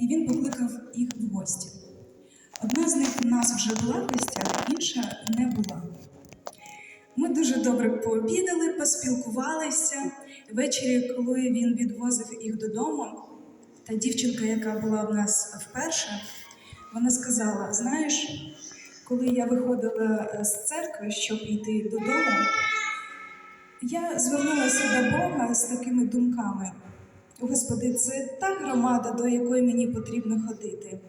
і він покликав їх в гості. Одна з них у нас вже була в гостях, інша не була. Ми дуже добре пообідали, поспілкувалися. Ввечері, коли він відвозив їх додому, та дівчинка, яка була в нас вперше, вона сказала: знаєш, коли я виходила е, з церкви, щоб йти додому, я звернулася до Бога з такими думками. Господи, це та громада, до якої мені потрібно ходити.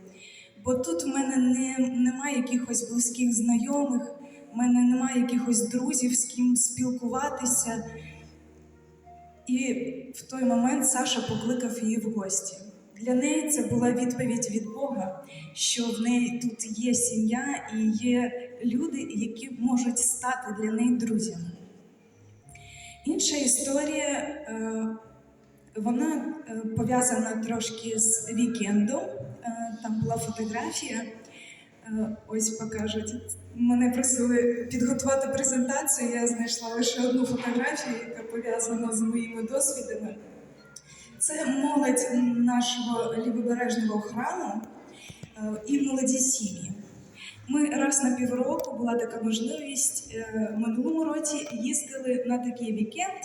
Бо тут в мене не, немає якихось близьких знайомих, в мене немає якихось друзів, з ким спілкуватися. І в той момент Саша покликав її в гості. Для неї це була відповідь від Бога, що в неї тут є сім'я і є люди, які можуть стати для неї друзями. Інша історія, е, вона е, пов'язана трошки з вікендом. Е, Там була фотографія. Е, Ось покажуть. Мене просили підготувати презентацію. Я знайшла лише одну фотографію, яка пов'язана з моїми досвідами. Це молодь нашого лівобережного храму і молоді сім'ї. Ми раз на півроку була така можливість е, минулому році їздили на такий вікенд.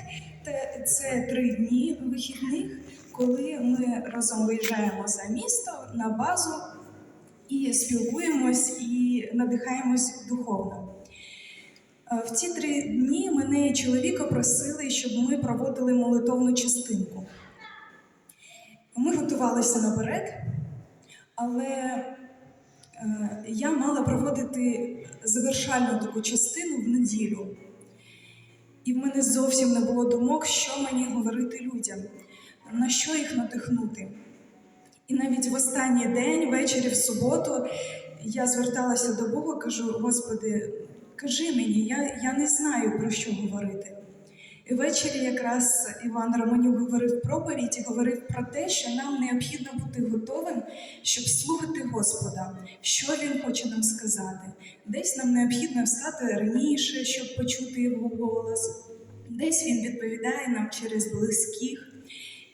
Це три дні вихідних, коли ми разом виїжджаємо за місто на базу і спілкуємось і надихаємось духовно. Е, В ці три дні мене і чоловіка просили, щоб ми проводили молитовну частинку. Ми готувалися наперед, але я мала проводити завершальну таку частину в неділю. І в мене зовсім не було думок, що мені говорити людям, на що їх надихнути. І навіть в останній день, ввечері в суботу, я зверталася до Бога, кажу: Господи, кажи мені, я, я не знаю про що говорити. І ввечері якраз Іван Романюк говорив проповідь і говорив про те, що нам необхідно бути готовим, щоб слухати Господа, що Він хоче нам сказати. Десь нам необхідно встати раніше, щоб почути його голос. Десь він відповідає нам через близьких.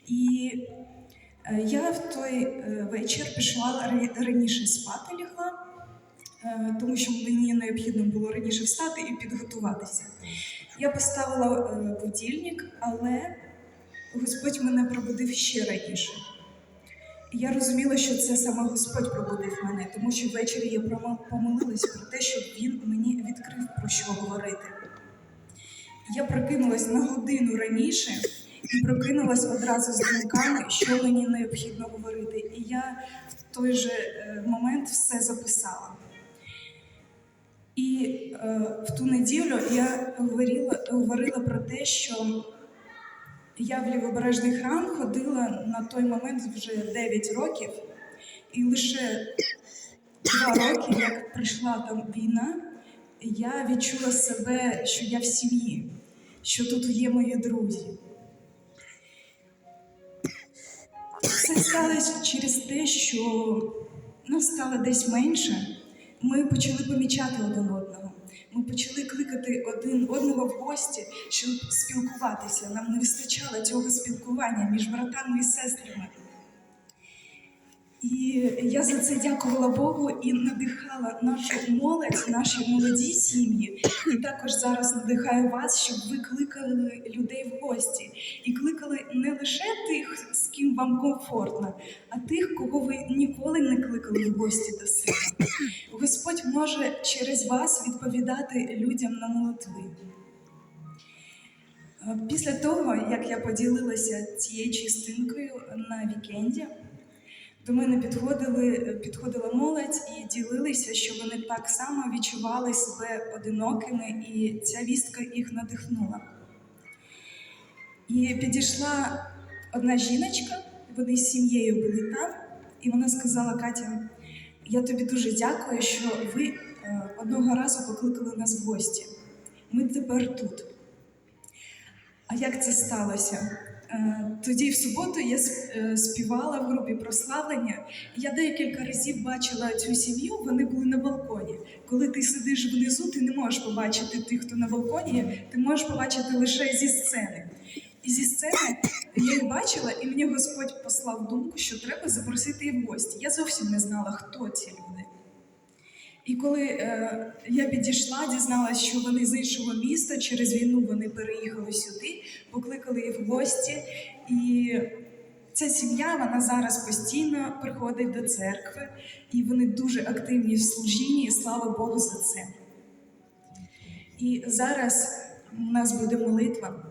І е, я в той е, вечір пішла раніше спати лягла, тому що мені необхідно було раніше встати і підготуватися. Я поставила е, будильник, але Господь мене пробудив ще раніше. Я розуміла, що це саме Господь пробудив мене, тому що ввечері я помолилась про те, щоб він мені відкрив про що говорити. Я прокинулась на годину раніше і прокинулась одразу з думками, що мені необхідно говорити. І я в той же е, момент все записала. І е, в ту неділю я говорила, говорила про те, що я в лівобережний храм ходила на той момент вже 9 років, і лише два роки, як прийшла там війна, я відчула себе, що я в сім'ї, що тут є мої друзі. Це сталося через те, що нас стало десь менше. Ми почали помічати один одного. Ми почали кликати один одного в гості, щоб спілкуватися. Нам не вистачало цього спілкування між братами і сестрами. І я за це дякувала Богу і надихала нашу молодь, наші молоді сім'ї. І також зараз надихаю вас, щоб ви кликали людей в гості. І кликали не лише тих, вам комфортно, а тих, кого ви ніколи не кликали в гості до себе. Господь може через вас відповідати людям на молитви. Е, Після того, як я поділилася цією частинкою на вікенді, до мене підходили, підходила молодь і ділилися, що вони так само відчували себе одинокими, і ця вістка їх надихнула. І підійшла одна жіночка, вони з сім'єю були там, і вона сказала: Катя, я тобі дуже дякую, що ви е, одного разу покликали нас в гості. Ми тепер тут. А як це сталося? Е, Тоді в суботу я е, співала в групі прославлення. Я декілька разів бачила цю сім'ю, вони були на балконі. Коли ти сидиш внизу, ти не можеш побачити тих, хто на балконі, ти можеш побачити лише зі сцени. І зі сцени я їх бачила, і мені Господь послав думку, що треба запросити їх в гості. Я зовсім не знала, хто ці люди. І коли е, я підійшла, дізналася, що вони з іншого міста, через війну вони переїхали сюди, покликали їх в гості. І ця сім'я вона зараз постійно приходить до церкви, і вони дуже активні в служінні, і слава Богу за це. І зараз у нас буде молитва.